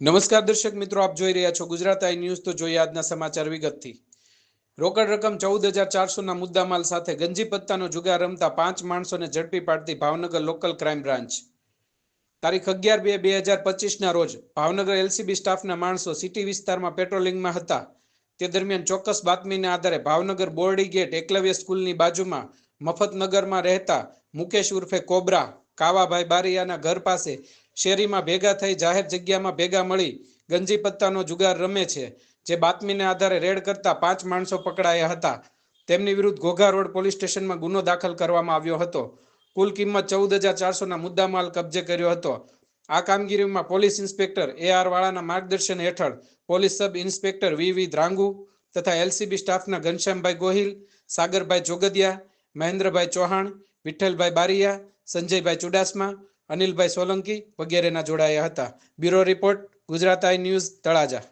નમસ્કાર દર્શક મિત્રો, આપ જોઈ રહ્યા છો ગુજરાત આઈ ન્યૂઝ. તો જોઈએ આજના સમાચાર વિગતથી. રોકડ રકમ ચૌદ હજાર ચારસોના મુદ્દામાલ સાથે ગંજી પત્તાનો જુગાર રમતા પાંચ માણસોને ઝડપી પાડતી ભાવનગર લોકલ ક્રાઇમ બ્રાન્ચ. તારીખ અગિયાર બે બે હજાર પચીસના રોજ ભાવનગર એલસીબી સ્ટાફના માણસો સિટી વિસ્તારમાં પેટ્રોલિંગમાં હતા. તે દરમિયાન ચોક્કસ બાતમીના આધારે ભાવનગર બોર્ડી ગેટ એકલવ્ય સ્કૂલની બાજુમાં મફતનગરમાં રહેતા મુકેશ ઉર્ફે કોબરા કાવાભાઈ બારિયાના ઘર પાસે શેરીમાં ભેગા થઈ જાહેર જગ્યામાં ભેગા મળી ગંજી પત્તાનો જુગાર રમે છે. જે બાતમીને આધારે રેડ કરતા પાંચ માણસો પકડાયા હતા. તેમની વિરુદ્ધ ઘોઘા રોડ પોલીસ સ્ટેશનમાં ગુનો દાખલ કરવામાં આવ્યો હતો. કુલ કિંમત ચૌદ હજાર ચારસોના મુદ્દામાલ કબજે કર્યો હતો. આ કામગીરીમાં પોલીસ ઇન્સ્પેક્ટર એ આર વાળાના માર્ગદર્શન હેઠળ પોલીસ સબ ઇન્સ્પેક્ટર વી વી ધ્રાંગુ તથા એલસીબી સ્ટાફના ઘનશ્યામભાઈ ગોહિલ, સાગરભાઈ જોગદિયા, મહેન્દ્રભાઈ ચૌહાણ વિઠ્ઠલભાઈ બારિયા, સંજયભાઈ ચુડાસમા, અનિલભાઈ સોલંકી વગેરેના જોડાયા હતા. Bureau report, Gujarat I news, Talaja.